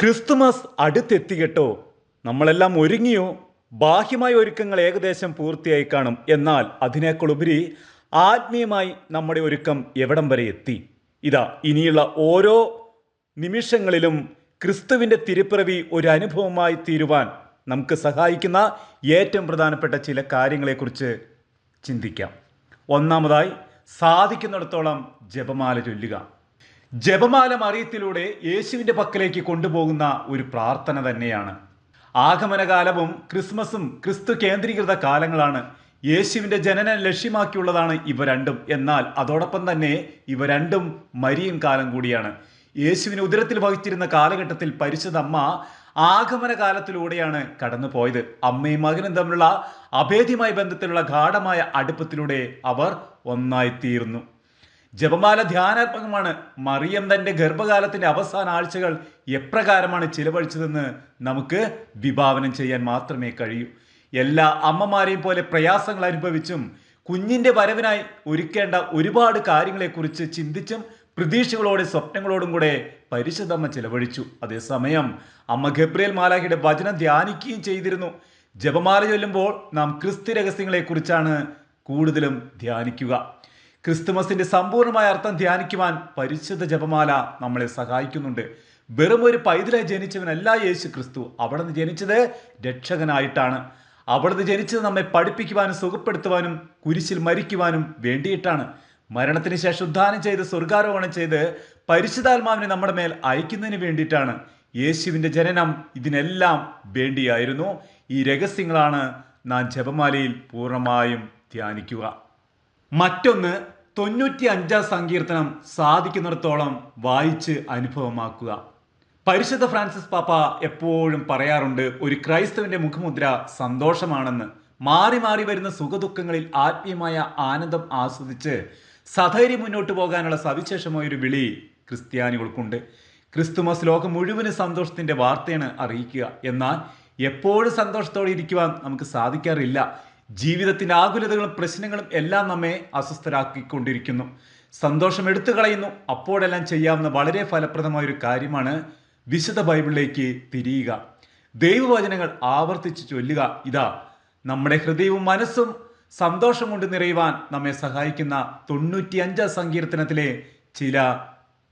Christmas അടുത്തെത്തി കേട്ടോ നമ്മളെല്ലാം ഒരുങ്ങിയോ? ബാഹ്യമായ ഒരുക്കങ്ങൾ ഏകദേശം പൂർത്തിയായി കാണും. എന്നാൽ അതിനേക്കാളുപരി ആത്മീയമായി നമ്മുടെ ഒരുക്കം എവിടം വരെ എത്തി? ഇതാ ഇനിയുള്ള ഓരോ നിമിഷങ്ങളിലും ക്രിസ്തുവിന്റെ തിരുപ്പിറവി ഒരു അനുഭവമായി തീരുവാൻ നമുക്ക് സഹായിക്കുന്ന ഏറ്റവും പ്രധാനപ്പെട്ട ചില കാര്യങ്ങളെക്കുറിച്ച് ചിന്തിക്കാം. ഒന്നാമതായി സാധിക്കുന്നിടത്തോളം ജപമാല ചൊല്ലുക. ജപമാല മറിയത്തിലൂടെ യേശുവിന്റെ പക്കലേക്ക് കൊണ്ടുപോകുന്ന ഒരു പ്രാർത്ഥന തന്നെയാണ്. ആഗമനകാലവും ക്രിസ്മസും ക്രിസ്തു കേന്ദ്രീകൃത കാലങ്ങളാണ് യേശുവിന്റെ ജനനം ലക്ഷ്യമാക്കിയുള്ളതാണ് ഇവ രണ്ടും. എന്നാൽ അതോടൊപ്പം തന്നെ ഇവ രണ്ടും മരിയൻ കാലം കൂടിയാണ്. യേശുവിനെ ഉദരത്തിൽ വഹിച്ചിരുന്ന കാലഘട്ടത്തിൽ പരിശുദ്ധ അമ്മ ആഗമന കാലത്തിലൂടെയാണ് കടന്നു പോയത് അമ്മയും മകനും തമ്മിലുള്ള അഭേദ്യമായ ബന്ധത്തിലുള്ള ഗാഠമായ അടുപ്പത്തിലൂടെ അവർ ഒന്നായി ജപമാല ധ്യാനാത്മകമാണ്. മറിയം തന്റെ ഗർഭകാലത്തിന്റെ അവസാന ആഴ്ചകൾ എപ്രകാരമാണ് ചിലവഴിച്ചതെന്ന് നമുക്ക് വിഭാവനം ചെയ്യാൻ മാത്രമേ കഴിയൂ. എല്ലാ അമ്മമാരെയും പോലെ പ്രയാസങ്ങൾ അനുഭവിച്ചും കുഞ്ഞിന്റെ വരവിനായി ഒരുക്കേണ്ട ഒരുപാട് കാര്യങ്ങളെക്കുറിച്ച് ചിന്തിച്ചും പ്രതീക്ഷകളോടെ സ്വപ്നങ്ങളോടും കൂടെ പരിശുദ്ധമ്മ ചിലവഴിച്ചു. അതേസമയം അമ്മ ഗബ്രിയേൽ മാലാഹിയുടെ വചനം ധ്യാനിക്കുകയും ചെയ്തിരുന്നു. ജപമാല ചൊല്ലുമ്പോൾ നാം ക്രിസ്തു രഹസ്യങ്ങളെക്കുറിച്ചാണ് കൂടുതലും ധ്യാനിക്കുക. ക്രിസ്തുമസിന്റെ സമ്പൂർണമായ അർത്ഥം ധ്യാനിക്കുവാൻ പരിശുദ്ധ ജപമാല നമ്മളെ സഹായിക്കുന്നുണ്ട്. വെറും ഒരു പൈതലായി ജനിച്ചവനല്ല യേശു ക്രിസ്തു. അവിടെ നിന്ന് ജനിച്ചത് രക്ഷകനായിട്ടാണ്. അവിടുന്ന് ജനിച്ചത് നമ്മെ പഠിപ്പിക്കുവാനും സുഖപ്പെടുത്തുവാനും കുരിശിൽ മരിക്കുവാനും വേണ്ടിയിട്ടാണ്. മരണത്തിന് ശേഷം ഉദ്ധാനം ചെയ്ത് സ്വർഗാരോഹണം ചെയ്ത് പരിശുദ്ധാത്മാവിനെ നമ്മുടെ മേൽ അയക്കുന്നതിന് വേണ്ടിയിട്ടാണ് യേശുവിന്റെ ജനനം ഇതിനെല്ലാം വേണ്ടിയായിരുന്നു. ഈ രഹസ്യങ്ങളാണ് നാം ജപമാലയിൽ പൂർണമായും ധ്യാനിക്കുക. മറ്റൊന്ന് തൊണ്ണൂറ്റി അഞ്ചാം സങ്കീർത്തനം സാധിക്കുന്നിടത്തോളം വായിച്ച് അനുഭവമാക്കുക. പരിശുദ്ധ ഫ്രാൻസിസ് പാപ്പ എപ്പോഴും പറയാറുണ്ട് ഒരു ക്രൈസ്തവന്റെ മുഖമുദ്ര സന്തോഷമാണെന്ന്. മാറി മാറി വരുന്ന സുഖദുഃഖങ്ങളിൽ ആത്മീയമായ ആനന്ദം ആസ്വദിച്ച് സധൈര്യം മുന്നോട്ട് പോകാനുള്ള സവിശേഷമായ ഒരു വിളി ക്രിസ്ത്യാനികൾക്കുണ്ട്. ക്രിസ്തുമസ് ലോകം മുഴുവനും സന്തോഷത്തിന്റെ വാർത്തയാണ് അറിയിക്കുക. എന്നാൽ എപ്പോഴും സന്തോഷത്തോടെ ഇരിക്കുവാൻ നമുക്ക് സാധിക്കാറില്ല. ജീവിതത്തിന്റെ ആകുലതകളും പ്രശ്നങ്ങളും എല്ലാം നമ്മെ അസ്വസ്ഥരാക്കിക്കൊണ്ടിരിക്കുന്നു. സന്തോഷം എടുത്തു കളയുന്നു. അപ്പോഴെല്ലാം ചെയ്യാവുന്ന വളരെ ഫലപ്രദമായ ഒരു കാര്യമാണ് വിശുദ്ധ ബൈബിളിലേക്ക് തിരിയുക. ദൈവവചനങ്ങൾ ആവർത്തിച്ച് ചൊല്ലുക. ഇതാ നമ്മുടെ ഹൃദയവും മനസ്സും സന്തോഷം കൊണ്ട് നിറയുവാൻ നമ്മെ സഹായിക്കുന്ന തൊണ്ണൂറ്റിയഞ്ചാം സങ്കീർത്തനത്തിലെ ചില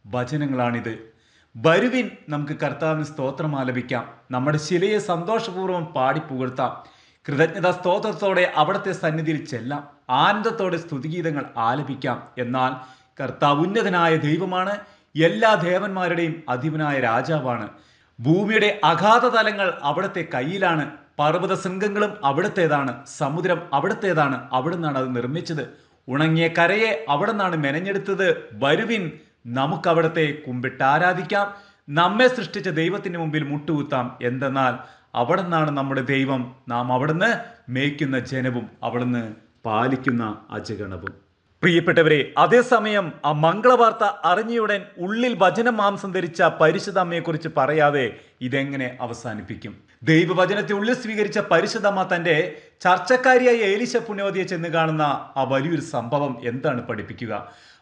വചനങ്ങളാണിത്. വരുവിൻ നമുക്ക് കർത്താവിന് സ്തോത്രം ആലപിക്കാം. നമ്മുടെ ശിലയെ സന്തോഷപൂർവം പാടി പുകഴ്ത്താം. കൃതജ്ഞത സ്തോത്രത്തോടെ അവിടുത്തെ സന്നിധിയിൽ ചെല്ലാം. ആനന്ദത്തോടെ സ്തുതിഗീതങ്ങൾ ആലപിക്കാം. എന്നാൽ കർത്താവ് ഉന്നതനായ ദൈവമാണ്. എല്ലാ ദേവന്മാരുടെയും അധിപനായ രാജാവാണ്. ഭൂമിയുടെ അഗാധ തലങ്ങൾ അവിടുത്തെ കയ്യിലാണ്. പർവത ശൃംഗങ്ങളും അവിടുത്തേതാണ്. സമുദ്രം അവിടുത്തേതാണ്. അവിടുന്നാണ് അത് നിർമ്മിച്ചത്. ഉണങ്ങിയ കരയെ അവിടെ നിന്നാണ് മെനഞ്ഞെടുത്തത്. വരുവിൻ നമുക്ക് അവിടത്തെ കുമ്പിട്ട് ആരാധിക്കാം. നമ്മെ സൃഷ്ടിച്ച ദൈവത്തിന് മുമ്പിൽ മുട്ടുകുത്താം. എന്തെന്നാൽ അവിടെ നിന്നാണ് നമ്മുടെ ദൈവം നാം അവിടുന്ന് മേയ്ക്കുന്ന ജനവും അവിടുന്ന് പാലിക്കുന്ന അജഗണവും. പ്രിയപ്പെട്ടവരെ അതേസമയം ആ മംഗളവാർത്ത അറിഞ്ഞയുടൻ ഉള്ളിൽ വചനം മാംസം ധരിച്ച പരിശുദ്ധ അമ്മയെക്കുറിച്ച് പറയാതെ ഇതെങ്ങനെ അവസാനിപ്പിക്കും? ദൈവവചനത്തെ ഉള്ളിൽ സ്വീകരിച്ച പരിശുദ്ധമ്മ തന്റെ ചർച്ചക്കാരിയായ ഏലിശ പുണ്യവതിയെ ചെന്ന് കാണുന്ന ആ വലിയൊരു സംഭവം എന്താണ് പഠിപ്പിക്കുക?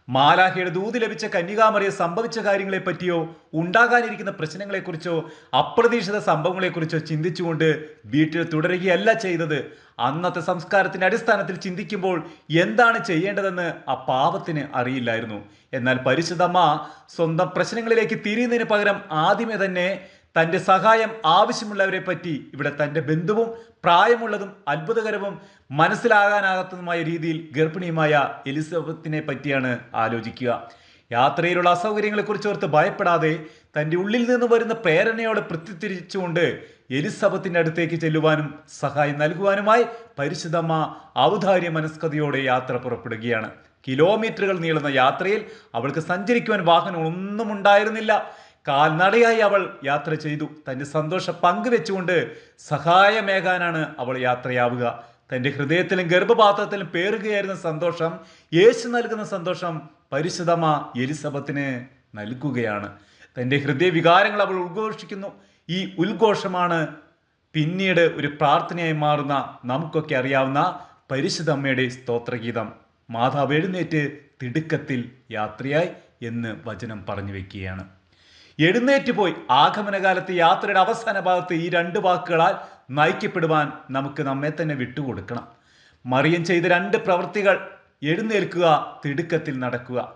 മാലാഖയുടെ ദൂത് ലഭിച്ച കന്യകാമറിയെ സംഭവിച്ച കാര്യങ്ങളെ പറ്റിയോ ഉണ്ടാകാനിരിക്കുന്ന പ്രശ്നങ്ങളെക്കുറിച്ചോ അപ്രതീക്ഷിത സംഭവങ്ങളെക്കുറിച്ചോ ചിന്തിച്ചുകൊണ്ട് വീട്ടിൽ തുടരുകയല്ല ചെയ്തത്. അന്നത്തെ സംസ്കാരത്തിന്റെ അടിസ്ഥാനത്തിൽ ചിന്തിക്കുമ്പോൾ എന്താണ് ചെയ്യേണ്ടതെന്ന് ആ പാവത്തിന് അറിയില്ലായിരുന്നു. എന്നാൽ പരിശുദ്ധമ്മ സ്വന്തം പ്രശ്നങ്ങളിലേക്ക് തിരിയുന്നതിന് പകരം ആദ്യമേ തന്നെ തന്റെ സഹായം ആവശ്യമുള്ളവരെ പറ്റി ഇവിടെ തന്റെ ബന്ധുവും പ്രായമുള്ളതും അത്ഭുതകരവും മനസ്സിലാകാനാകാത്തതുമായ രീതിയിൽ ഗർഭിണിയുമായ എലിസബത്തിനെ പറ്റിയാണ് ആലോചിക്കുക. യാത്രയിലുള്ള അസൗകര്യങ്ങളെക്കുറിച്ച് ഓർത്ത് ഭയപ്പെടാതെ തന്റെ ഉള്ളിൽ നിന്ന് വരുന്ന പ്രേരണയോട് പ്രത്യുത്തിരിച്ചുകൊണ്ട് എലിസബത്തിന്റെ അടുത്തേക്ക് ചെല്ലുവാനും സഹായം നൽകുവാനുമായി പരിശുദ്ധമ്മ ഔദാര്യ മനസ്കതയോടെ യാത്ര പുറപ്പെടുകയാണ്. കിലോമീറ്ററുകൾ നീളുന്ന യാത്രയിൽ അവൾക്ക് സഞ്ചരിക്കുവാൻ വാഹനം ഒന്നും ഉണ്ടായിരുന്നില്ല. കാൽനടയായി അവൾ യാത്ര ചെയ്തു. തന്റെ സന്തോഷം പങ്കുവെച്ചുകൊണ്ട് സഹായമേകാനാണ് അവൾ യാത്രയാവുക. തന്റെ ഹൃദയത്തിലും ഗർഭപാത്രത്തിലും പേറുകയായിരുന്ന സന്തോഷം യേശു നൽകുന്ന സന്തോഷം പരിശുദ്ധമ എലിസബത്തിന് നൽകുകയാണ്. തന്റെ ഹൃദയവികാരങ്ങൾ അവൾ ഉദ്ഘോഷിക്കുന്നു. ഈ ഉദ്ഘോഷമാണ് പിന്നീട് ഒരു പ്രാർത്ഥനയായി മാറുന്ന നമുക്കൊക്കെ അറിയാവുന്ന പരിശുദ്ധമ്മയുടെ സ്തോത്രഗീതം. മാതാവ് എഴുന്നേറ്റ് തിടുക്കത്തിൽ യാത്രയായി എന്ന് വചനം പറഞ്ഞു വെക്കുകയാണ്. എഴുന്നേറ്റ് പോയി. ആഗമനകാലത്ത് യാത്രയുടെ അവസാന ഭാഗത്ത് ഈ രണ്ട് വാക്കുകളാൽ നയിക്കപ്പെടുവാൻ നമുക്ക് നമ്മെ തന്നെ വിട്ടുകൊടുക്കണം. മറിയം ചെയ്ത രണ്ട് പ്രവൃത്തികൾ എഴുന്നേൽക്കുക തിടുക്കത്തിൽ നടക്കുക.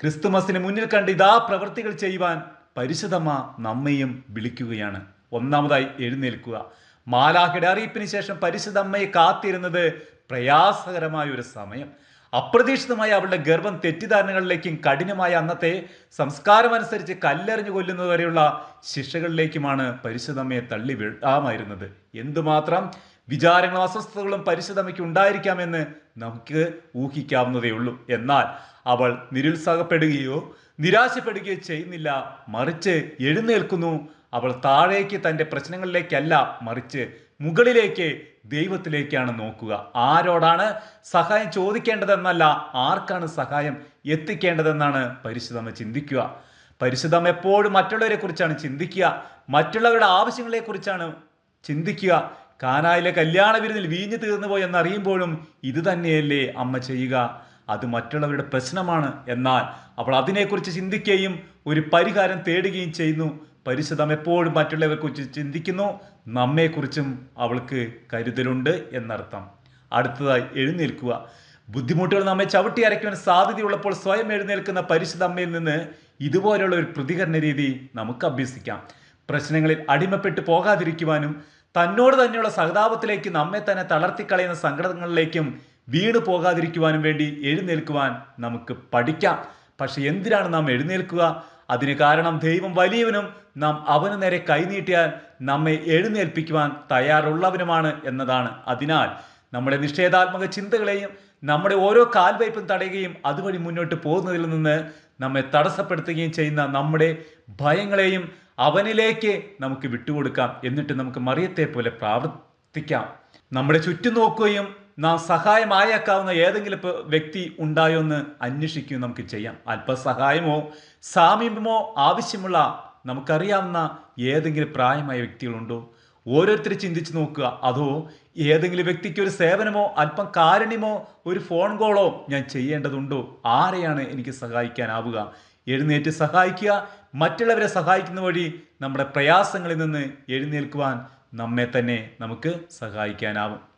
ക്രിസ്തുമസിന് മുന്നിൽ കണ്ട് ഇതാ പ്രവൃത്തികൾ ചെയ്യുവാൻ പരിശുദ്ധമ്മ നമ്മയും വിളിക്കുകയാണ്. ഒന്നാമതായി എഴുന്നേൽക്കുക. മാലാഖയുടെ അറിയിപ്പിന് ശേഷം പരിശുദ്ധമ്മയെ കാത്തിരുന്നത് പ്രയാസകരമായ ഒരു സമയം. അപ്രതീക്ഷിതമായ അവളുടെ ഗർഭം തെറ്റിദ്ധാരണകളിലേക്കും കഠിനമായ അന്നത്തെ സംസ്കാരമനുസരിച്ച് കല്ലെറിഞ്ഞു കൊല്ലുന്നതുവരെയുള്ള ശിക്ഷകളിലേക്കുമാണ് പരിശുദ്ധമ്മയെ തള്ളി വിടാമായിരുന്നത്. എന്തുമാത്രം വിചാരങ്ങളും അസ്വസ്ഥതകളും പരിശുദ്ധമ്മയ്ക്ക് ഉണ്ടായിരിക്കാമെന്ന് നമുക്ക് ഊഹിക്കാവുന്നതേ ഉള്ളൂ. എന്നാൽ അവൾ നിരുത്സാഹപ്പെടുകയോ നിരാശപ്പെടുകയോ ചെയ്യുന്നില്ല. മറിച്ച് എഴുന്നേൽക്കുന്നു. അവൾ താഴേക്ക് തന്റെ പ്രശ്നങ്ങളിലേക്കല്ല മറിച്ച് മുകളിലേക്ക് ദൈവത്തിലേക്കാണ് നോക്കുക. ആരോടാണ് സഹായം ചോദിക്കേണ്ടതെന്നല്ല ആർക്കാണ് സഹായം എത്തിക്കേണ്ടതെന്നാണ് പരിശുദ്ധമ്മ ചിന്തിക്കുക. പരിശുദ്ധം എപ്പോഴും മറ്റുള്ളവരെ കുറിച്ചാണ് ചിന്തിക്കുക. മറ്റുള്ളവരുടെ ആവശ്യങ്ങളെ കുറിച്ചാണ് ചിന്തിക്കുക. കാനായിലെ കല്യാണ വിരുന്നിൽ വീഞ്ഞു തീർന്നു പോയി എന്നറിയുമ്പോഴും ഇത് തന്നെയല്ലേ അമ്മ ചെയ്യുക. അത് മറ്റുള്ളവരുടെ പ്രശ്നമാണ് എന്നാൽ അവൾ അതിനെക്കുറിച്ച് ചിന്തിക്കുകയും ഒരു പരിഹാരം തേടുകയും ചെയ്യുന്നു. പരിശുദ്ധം എപ്പോഴും മറ്റുള്ളവരെ കുറിച്ച് ചിന്തിക്കുന്നു. നമ്മെക്കുറിച്ചും അവൾക്ക് കരുതലുണ്ട് എന്നർത്ഥം. അടുത്തതായി എഴുന്നേൽക്കുക. ബുദ്ധിമുട്ടുകൾ നമ്മെ ചവിട്ടി അരയ്ക്കുവാൻ സാധ്യതയുള്ളപ്പോൾ സ്വയം എഴുന്നേൽക്കുന്ന പരിശുദ്ധ അമ്മയിൽ നിന്ന് ഇതുപോലെയുള്ള ഒരു പ്രതികരണ രീതി നമുക്ക് അഭ്യസിക്കാം. പ്രശ്നങ്ങളിൽ അടിമപ്പെട്ട് പോകാതിരിക്കുവാനും തന്നോട് തന്നെയുള്ള സഹതാപത്തിലേക്ക് നമ്മെ തന്നെ തളർത്തിക്കളയുന്ന സങ്കടങ്ങളിലേക്കും വീട് പോകാതിരിക്കുവാനും വേണ്ടി എഴുന്നേൽക്കുവാൻ നമുക്ക് പഠിക്കാം. പക്ഷെ എന്തിനാണ് നാം എഴുന്നേൽക്കുക? അതിന് കാരണം ദൈവം വലിയവനും നാം അവന് നേരെ കൈനീട്ടിയാൽ നമ്മെ എഴുന്നേൽപ്പിക്കുവാൻ തയ്യാറുള്ളവനുമാണ് എന്നതാണ്. അതിനാൽ നമ്മുടെ നിഷേധാത്മക ചിന്തകളെയും നമ്മുടെ ഓരോ കാൽവയ്പും തടയുകയും അതുവഴി മുന്നോട്ട് പോകുന്നതിൽ നിന്ന് നമ്മെ തടസ്സപ്പെടുത്തുകയും ചെയ്യുന്ന നമ്മുടെ ഭയങ്ങളെയും അവനിലേക്ക് നമുക്ക് വിട്ടുകൊടുക്കാം. എന്നിട്ട് നമുക്ക് മറിയത്തെ പോലെ പ്രാവർത്തിക്കാം. നമ്മുടെ ചുറ്റും നോക്കുകയും നാം സഹായമായേക്കാവുന്ന ഏതെങ്കിലും വ്യക്തി ഉണ്ടായോ എന്ന് അന്വേഷിക്കുകയും നമുക്ക് ചെയ്യാം. അല്പസഹായമോ സാമീപ്യമോ ആവശ്യമുള്ള നമുക്കറിയാവുന്ന ഏതെങ്കിലും പ്രായമായ വ്യക്തികളുണ്ടോ? ഓരോരുത്തർ ചിന്തിച്ച് നോക്കുക. അതോ ഏതെങ്കിലും വ്യക്തിക്ക് ഒരു സേവനമോ അല്പം കാരുണ്യമോ ഒരു ഫോൺ കോളോ ഞാൻ ചെയ്യേണ്ടതുണ്ടോ? ആരെയാണ് എനിക്ക് സഹായിക്കാനാവുക? എഴുന്നേറ്റ് സഹായിക്കുക. മറ്റുള്ളവരെ സഹായിക്കുന്ന വഴി നമ്മുടെ പ്രയാസങ്ങളിൽ നിന്ന് എഴുന്നേൽക്കുവാൻ നമ്മെ തന്നെ നമുക്ക് സഹായിക്കാനാവും.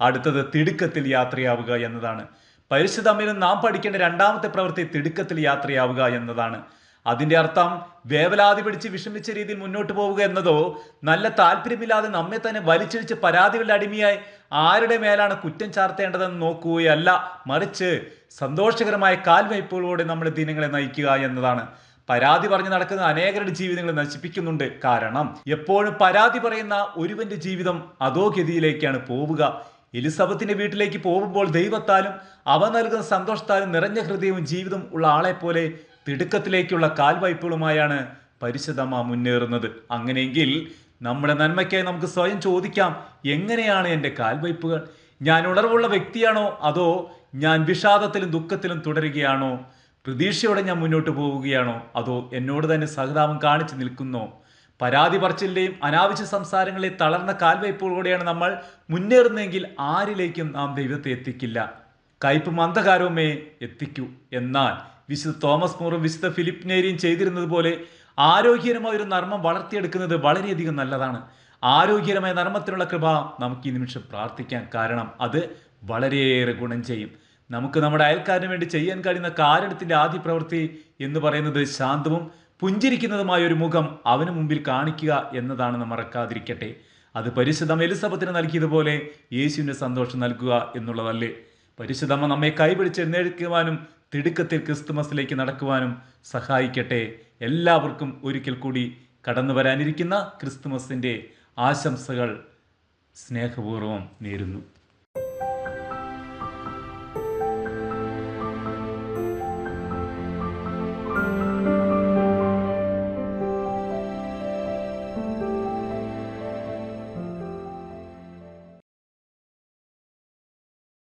അടുത്തത് തിടുക്കത്തിൽ യാത്രയാവുക എന്നതാണ്. പരിശുദ്ധമ്മയിൽ നാം പഠിക്കേണ്ട രണ്ടാമത്തെ പ്രവൃത്തി തിടുക്കത്തിൽ യാത്രയാവുക എന്നതാണ്. അതിന്റെ അർത്ഥം വേവലാതി പിടിച്ച് വിഷമിച്ച രീതിയിൽ മുന്നോട്ട് പോവുക എന്നതോ നല്ല താല്പര്യമില്ലാതെ നമ്മെ തന്നെ വലിച്ചിഴിച്ച് പരാതികളുടെ അടിമയായി ആരുടെ മേലാണ് കുറ്റം ചാർത്തേണ്ടതെന്ന് നോക്കുകയല്ല. മറിച്ച് സന്തോഷകരമായ കാൽവയ്പുകളോടെ നമ്മുടെ ദിനങ്ങളെ നയിക്കുക എന്നതാണ്. പരാതി പറഞ്ഞ് നടക്കുന്ന അനേകരുടെ ജീവിതങ്ങൾ നശിപ്പിക്കുന്നുണ്ട്. കാരണം എപ്പോഴും പരാതി പറയുന്ന ഒരുവന്റെ ജീവിതം അധോഗതിയിലേക്കാണ് പോവുക. എലിസബത്തിന്റെ വീട്ടിലേക്ക് പോകുമ്പോൾ ദൈവത്താലും അവ നൽകുന്ന സന്തോഷത്താലും നിറഞ്ഞ ഹൃദയവും ജീവിതം ഉള്ള ആളെ പോലെ തിടുക്കത്തിലേക്കുള്ള കാൽവായ്പകളുമായാണ് പരിശുദ്ധമ്മ മുന്നേറുന്നത്. അങ്ങനെയെങ്കിൽ നമ്മുടെ നന്മയ്ക്കായി നമുക്ക് സ്വയം ചോദിക്കാം എങ്ങനെയാണ് എന്റെ കാൽവയ്പ്പുകൾ? ഞാൻ ഉണർവുള്ള വ്യക്തിയാണോ? അതോ ഞാൻ വിഷാദത്തിലും ദുഃഖത്തിലും തുടരുകയാണോ? പ്രതീക്ഷയോടെ ഞാൻ മുന്നോട്ട് പോവുകയാണോ? അതോ എന്നോട് തന്നെ സഹതാപം കാണിച്ചു നിൽക്കുന്നോ? പരാതി പറച്ചിലിന്റെയും അനാവശ്യ സംസാരങ്ങളെ തളർന്ന കാൽവയ്പുകളോടെയാണ് നമ്മൾ മുന്നേറുന്നതെങ്കിൽ ആരിലേക്കും നാം ദൈവത്തെ എത്തിക്കില്ല. കയ്പ് മന്ദകാരവുമേ എത്തിക്കൂ എന്നാൽ വിശുദ്ധ തോമസ് മൂറും വിശുദ്ധ ഫിലിപ്പ് നേരിയും ചെയ്തിരുന്നത് പോലെ ആരോഗ്യകരമായ ഒരു നർമ്മം വളർത്തിയെടുക്കുന്നത് വളരെയധികം നല്ലതാണ്. ആരോഗ്യകരമായ നർമ്മത്തിനുള്ള കൃപ നമുക്ക് ഈ നിമിഷം പ്രാർത്ഥിക്കാൻ കാരണം അത് വളരെയേറെ ഗുണം ചെയ്യും. നമുക്ക് നമ്മുടെ അയൽക്കാരന് വേണ്ടി ചെയ്യാൻ കഴിയുന്ന കാരണത്തിന്റെ ആദ്യ പ്രവൃത്തി എന്ന് പറയുന്നത് ശാന്തവും പുഞ്ചിരിക്കുന്നതുമായ ഒരു മുഖം അവന് മുമ്പിൽ കാണിക്കുക നാം മറക്കാതിരിക്കട്ടെ. അത് പരിശുദ്ധം എലിസബത്തിന് നൽകിയതുപോലെ യേശുവിന് സന്തോഷം നൽകുക എന്നുള്ളതല്ലേ. പരിശുദ്ധമ്മ നമ്മെ കൈപിടിച്ച് എഴുന്നേൽക്കുവാനും തിടുക്കത്തിൽ ക്രിസ്തുമസിലേക്ക് നടക്കുവാനും സഹായിക്കട്ടെ. എല്ലാവർക്കും ഒരിക്കൽ കൂടി കടന്നു വരാനിരിക്കുന്ന ക്രിസ്തുമസിന്റെ ആശംസകൾ സ്നേഹപൂർവം നേരുന്നു.